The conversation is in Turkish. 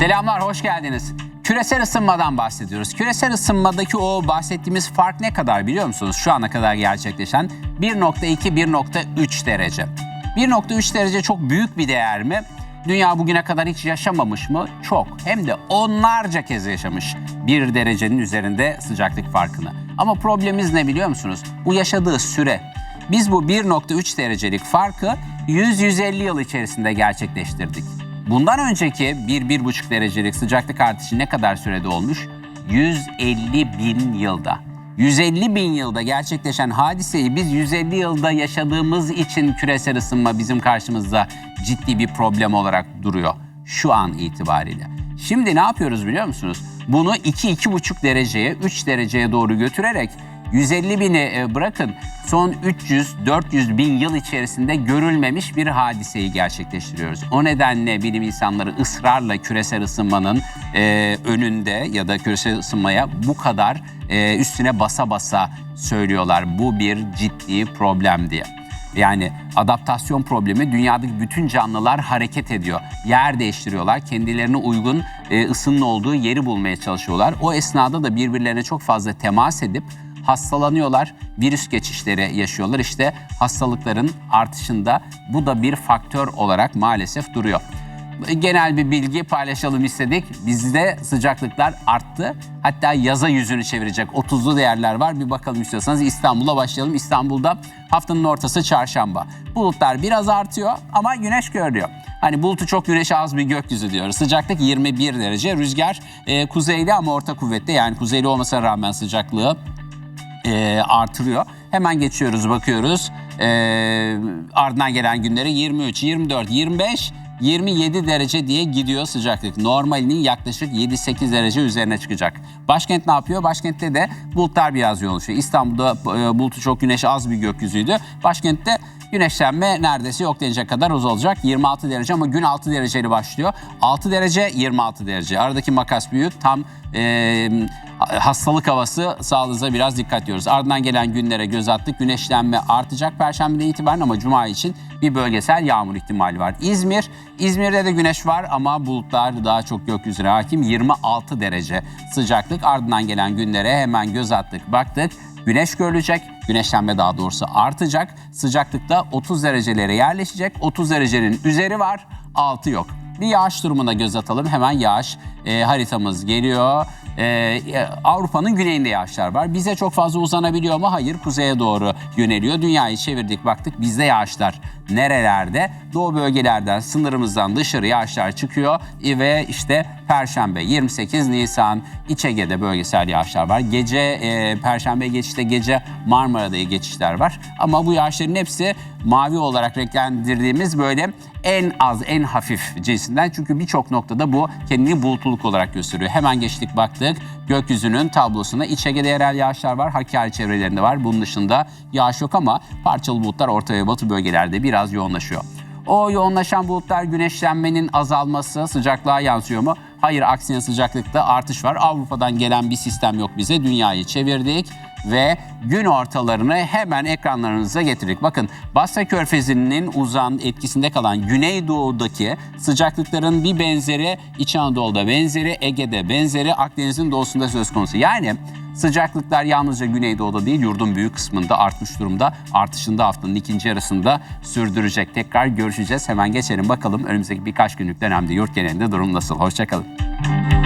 Selamlar, hoş geldiniz. Küresel ısınmadan bahsediyoruz. Küresel ısınmadaki o bahsettiğimiz fark ne kadar biliyor musunuz? Şu ana kadar gerçekleşen 1.2-1.3 derece. 1.3 derece çok büyük bir değer mi? Dünya bugüne kadar hiç yaşamamış mı? Çok. Hem de onlarca kez yaşamış bir derecenin üzerinde sıcaklık farkını. Ama problemimiz ne biliyor musunuz? Bu yaşadığı süre. Biz bu 1.3 derecelik farkı 100-150 yıl içerisinde gerçekleştirdik. Bundan önceki 1-1,5 derecelik sıcaklık artışı ne kadar sürede olmuş? 150 bin yılda. 150 bin yılda gerçekleşen hadiseyi biz 150 yılda yaşadığımız için küresel ısınma bizim karşımızda ciddi bir problem olarak duruyor şu an itibariyle. Şimdi ne yapıyoruz biliyor musunuz? Bunu 2-2,5 dereceye, 3 dereceye doğru götürerek 150 bini e, bırakın son 300-400 bin yıl içerisinde görülmemiş bir hadiseyi gerçekleştiriyoruz. O nedenle bilim insanları ısrarla küresel ısınmanın e, önünde ya da küresel ısınmaya bu kadar e, üstüne basa basa söylüyorlar. Bu bir ciddi problem diye. Yani adaptasyon problemi dünyadaki bütün canlılar hareket ediyor. Yer değiştiriyorlar. Kendilerine uygun e, ısının olduğu yeri bulmaya çalışıyorlar. O esnada da birbirlerine çok fazla temas edip hastalanıyorlar. Virüs geçişleri yaşıyorlar. İşte hastalıkların artışında bu da bir faktör olarak maalesef duruyor genel bir bilgi paylaşalım istedik. Bizde sıcaklıklar arttı. Hatta yaza yüzünü çevirecek 30'lu değerler var. Bir bakalım istiyorsanız İstanbul'a başlayalım. İstanbul'da haftanın ortası çarşamba. Bulutlar biraz artıyor ama güneş görülüyor. Hani bulutu çok güneşi az bir gökyüzü diyoruz. Sıcaklık 21 derece. Rüzgar e, kuzeyli ama orta kuvvetli. Yani kuzeyli olmasına rağmen sıcaklığı e, artırıyor. Hemen geçiyoruz bakıyoruz. E, ardından gelen günleri 23, 24, 25, 27 derece diye gidiyor sıcaklık. Normalinin yaklaşık 7-8 derece üzerine çıkacak. Başkent ne yapıyor? Başkentte de bulutlar biraz yoğunlaşıyor. İstanbul'da e, bulutu çok güneş az bir gökyüzüydü. Başkentte güneşlenme neredeyse yok denecek kadar azalacak. 26 derece ama gün 6 dereceli başlıyor. 6 derece 26 derece. Aradaki makas büyük. Tam e, hastalık havası sağlığınıza biraz dikkat ediyoruz. Ardından gelen günlere göz attık. Güneşlenme artacak Perşembe'den itibaren ama Cuma için bir bölgesel yağmur ihtimali var. İzmir, İzmir'de de güneş var ama bulutlar daha çok gökyüzüne hakim. 26 derece sıcaklık. Ardından gelen günlere hemen göz attık, baktık. Güneş görülecek, güneşlenme daha doğrusu artacak. Sıcaklıkta 30 derecelere yerleşecek. 30 derecenin üzeri var, altı yok. Bir yağış durumuna göz atalım. Hemen yağış e, haritamız geliyor. E, Avrupa'nın güneyinde yağışlar var. Bize çok fazla uzanabiliyor mu? Hayır, kuzeye doğru yöneliyor. Dünyayı çevirdik baktık bizde yağışlar nerelerde? Doğu bölgelerden, sınırımızdan dışarı yağışlar çıkıyor ve işte Perşembe 28 Nisan İç Ege'de bölgesel yağışlar var. Gece e, Perşembe geçişte gece Marmara'da geçişler var. Ama bu yağışların hepsi mavi olarak renklendirdiğimiz böyle en az, en hafif cinsinden. Çünkü birçok noktada bu kendini bulutuluk olarak gösteriyor. Hemen geçtik baktık. Gökyüzünün tablosuna İç Ege'de yerel yağışlar var. Hakkari çevrelerinde var. Bunun dışında yağış yok ama parçalı bulutlar orta ve batı bölgelerde biraz yoğunlaşıyor. O yoğunlaşan bulutlar güneşlenmenin azalması sıcaklığa yansıyor mu? Hayır aksine sıcaklıkta artış var. Avrupa'dan gelen bir sistem yok bize. Dünyayı çevirdik ve gün ortalarını hemen ekranlarınıza getirdik. Bakın Basra Körfezi'nin uzan etkisinde kalan Güneydoğu'daki sıcaklıkların bir benzeri İç Anadolu'da benzeri, Ege'de benzeri, Akdeniz'in doğusunda söz konusu. Yani Sıcaklıklar yalnızca Güneydoğu'da değil yurdun büyük kısmında artmış durumda. Artışında haftanın ikinci yarısında sürdürecek. Tekrar görüşeceğiz. Hemen geçelim bakalım önümüzdeki birkaç günlük dönemde yurt genelinde durum nasıl? Hoşçakalın. Música